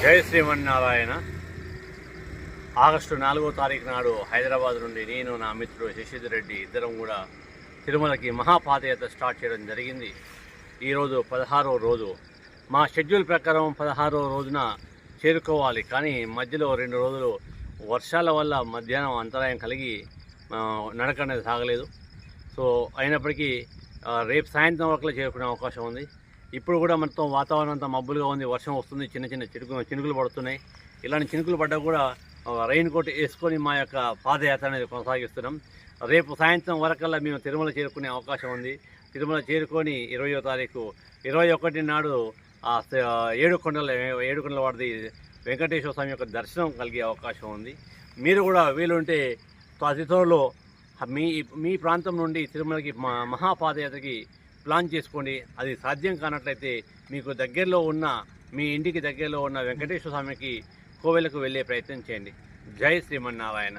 జై శ్రీమన్నారాయణ. ఆగస్టు నాలుగో తారీఖు నాడు హైదరాబాద్ నుండి నేను నా మిత్రుడు శశిధర్ రెడ్డి ఇద్దరం కూడా తిరుమలకి మహాపాదయాత్ర స్టార్ట్ చేయడం జరిగింది. ఈరోజు పదహారో రోజు. మా షెడ్యూల్ ప్రకారం పదహారో రోజున చేరుకోవాలి. కానీ మధ్యలో రెండు రోజులు వర్షాల వల్ల మధ్యాహ్నం అంతరాయం కలిగి నడక అనేది సాగలేదు. సో అయినప్పటికీ రేపు సాయంత్రం వరకు చేరుకునే అవకాశం ఉంది. ఇప్పుడు కూడా మొత్తం వాతావరణం అంతా మబ్బులుగా ఉంది వర్షం వస్తుంది చిన్న చిన్న చినుకు చినుకులు పడుతున్నాయి. ఇలాంటి చినుకులు పడ్డా కూడా రెయిన్ కోట్ వేసుకొని మా యొక్క పాదయాత్ర అనేది కొనసాగిస్తున్నాం. రేపు సాయంత్రం వరకల్లా మేము తిరుమల చేరుకునే అవకాశం ఉంది. తిరుమల చేరుకొని ఇరవయో తారీఖు ఇరవై ఒకటి నాడు ఆ ఏడు కొండల ఏడు కొండల వాడిది వెంకటేశ్వర స్వామి యొక్క దర్శనం కలిగే అవకాశం ఉంది. మీరు కూడా వీలుంటే అతి త్వరలో మీ మీ ప్రాంతం నుండి తిరుమలకి మా మహాపాదయాత్రకి ప్లాన్ చేసుకోండి అది సాధ్యం కానట్లయితే మీకు దగ్గరలో ఉన్న మీ ఇంటికి దగ్గరలో ఉన్న వెంకటేశ్వర స్వామికి కోవెలకు వెళ్ళే ప్రయత్నం చేయండి. జై శ్రీమన్నారాయణ.